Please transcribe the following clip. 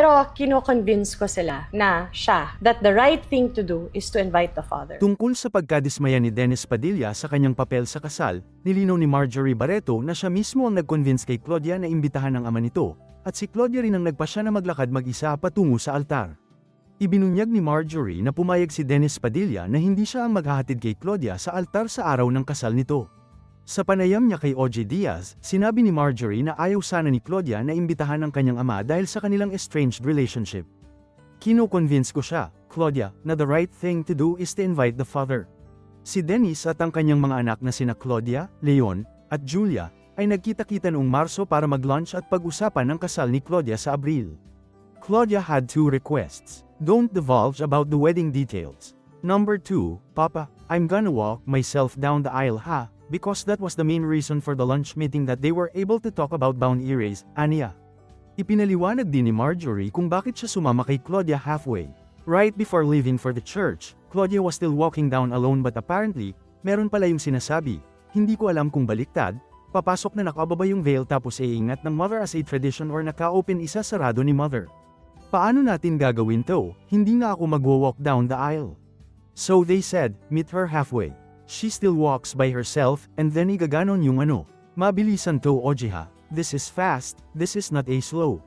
Pero kino-convince ko sila na siya, that the right thing to do is to invite the father. Tungkol sa pagkadismaya ni Dennis Padilla sa kanyang papel sa kasal, nilinaw ni Marjorie Barreto na siya mismo ang nag-convince kay Claudia na imbitahan ang ama nito, at si Claudia rin ang nagpasya na maglakad mag-isa patungo sa altar. Ibinunyag ni Marjorie na pumayag si Dennis Padilla na hindi siya ang maghahatid kay Claudia sa altar sa araw ng kasal nito. Sa panayam niya kay OJ Diaz, sinabi ni Marjorie na ayaw sana ni Claudia na imbitahan ang kanyang ama dahil sa kanilang estranged relationship. Kino-convince ko siya, Claudia, na the right thing to do is to invite the father. Si Dennis at ang kanyang mga anak na sina Claudia, Leon, at Julia, ay nagkita-kita noong Marso para mag-lunch at pag-usapan ng kasal ni Claudia sa Abril. Claudia had two requests. Don't divulge about the wedding details. Number 2, Papa, I'm gonna walk myself down the aisle ha, because that was the main reason for the lunch meeting that they were able to talk about bound earrings, Anya. Ipinaliwanag din ni Marjorie kung bakit siya sumama kay Claudia halfway. Right before leaving for the church, Claudia was still walking down alone but apparently, meron pala yung sinasabi, hindi ko alam kung baliktad, papasok na nakababa yung veil tapos iingat ng mother as a tradition or naka-open isa sarado ni mother. Paano natin gagawin to? Hindi nga ako magwo-walk down the aisle. So they said, meet her halfway. She still walks by herself, and then igaganon yung ano. Mabilisan to Ojiha. This is fast, this is not a slow.